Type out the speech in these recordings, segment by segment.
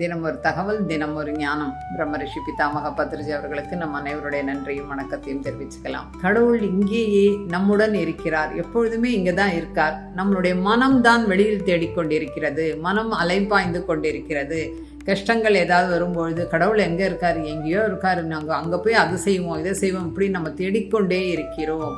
தினம் ஒரு தகவல் தினம் ஒரு ஞானம். பிரம்மரிஷி பிதாமக பத்ரிஜி அவர்களுக்கு நம் அனைவருடைய நன்றியும் வணக்கத்தையும் தெரிவிச்சுக்கலாம். கடவுள் இங்கேயே நம்முடன் இருக்கிறார். எப்பொழுதுமே இங்கே தான் இருக்கார். நம்மளுடைய மனம் தான் வெளியில் தேடிக்கொண்டிருக்கிறது மனம் அலைப்பாய்ந்து கொண்டிருக்கிறது. கஷ்டங்கள் ஏதாவது வரும்பொழுது கடவுள் எங்கே இருக்கார்? எங்கேயோ இருக்கார். நாங்கள் அங்கே போய் அது செய்வோம் இதை செய்வோம் இப்படி நம்ம தேடிக்கொண்டே இருக்கிறோம்.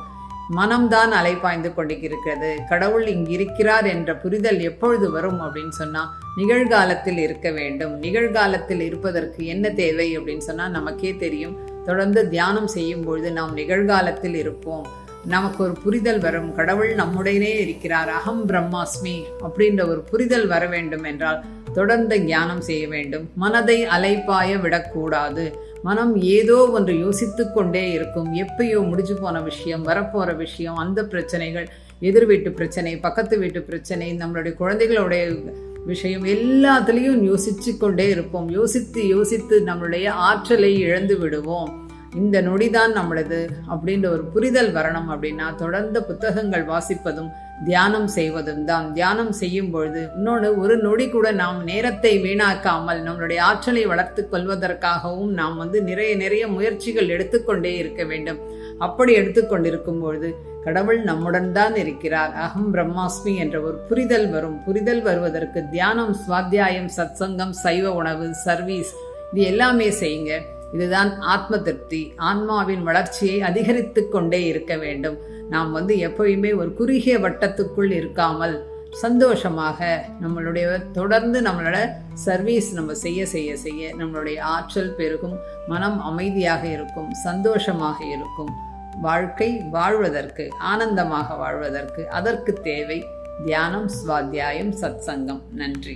மனம்தான் அலைப்பாய்ந்து கொண்டிருக்கிறது. கடவுள் இங்கிருக்கிறார் என்ற புரிதல் எப்பொழுது வரும் அப்படின்னு சொன்னால் நிகழ்காலத்தில் இருக்க வேண்டும். நிகழ்காலத்தில் இருப்பதற்கு என்ன தேவை அப்படின்னு சொன்னால் நமக்கே தெரியும். தொடர்ந்து தியானம் செய்யும் பொழுது நாம் நிகழ்காலத்தில் இருப்போம். நமக்கு ஒரு புரிதல் வரும். கடவுள் நம்முடனே இருக்கிறார். அகம் பிரம்மாஸ்மி அப்படின்ற ஒரு புரிதல் வர வேண்டும் என்றால் தொடர்ந்து தியானம் செய்ய வேண்டும். மனதை அலைப்பாய விடக்கூடாது. மனம் ஏதோ ஒன்று யோசித்து கொண்டே இருக்கும். எப்பயோ முடிஞ்சு போன விஷயம் வரப்போகிற விஷயம் அந்த பிரச்சனைகள் எதிர் வீட்டு பிரச்சனை பக்கத்து வீட்டு பிரச்சனை நம்மளுடைய குழந்தைகளுடைய விஷயம் எல்லாத்துலேயும் யோசித்து கொண்டே இருப்போம். யோசித்து யோசித்து நம்மளுடைய ஆற்றலை இழந்து விடுவோம். இந்த நொடிதான் நம்மளது அப்படின்ற ஒரு புரிதல் வரணும் அப்படின்னா தொடர்ந்து புத்தகங்கள் வாசிப்பதும் தியானம் செய்வதும் தான். தியானம் செய்யும் பொழுது இன்னொன்று ஒரு நொடி கூட நாம் நேரத்தை வீணாக்காமல் நம்மளுடைய ஆற்றலை வளர்த்து கொள்வதற்காகவும் நாம் வந்து நிறைய நிறைய முயற்சிகள் எடுத்துக்கொண்டே இருக்க வேண்டும். அப்படி எடுத்துக்கொண்டிருக்கும் பொழுது கடவுள் நம்முடன் தான் இருக்கிறார். அகம் பிரம்மாஸ்மி என்ற ஒரு புரிதல் வரும். புரிதல் வருவதற்கு தியானம் சுவாத்தியாயம் சத்சங்கம் சைவ உணவு சர்வீஸ் இது எல்லாமே செய்யுங்க. இதுதான் ஆத்ம திருப்தி. ஆன்மாவின் வளர்ச்சியை அதிகரித்து கொண்டே இருக்க வேண்டும். நாம் வந்து எப்பயுமே ஒரு குறுகிய வட்டத்துக்குள் இருக்காமல் சந்தோஷமாக நம்மளுடைய தொடர்ந்து நம்மளோட சர்வீஸ் நம்ம செய்ய செய்ய செய்ய நம்மளுடைய ஆற்றல் பெருகும். மனம் அமைதியாக இருக்கும் சந்தோஷமாக இருக்கும். வாழ்க்கை வாழ்வதற்கு ஆனந்தமாக வாழ்வதற்கு அதற்கு தேவை. தியானம் சுவாத்தியாயம் சத்சங்கம். நன்றி.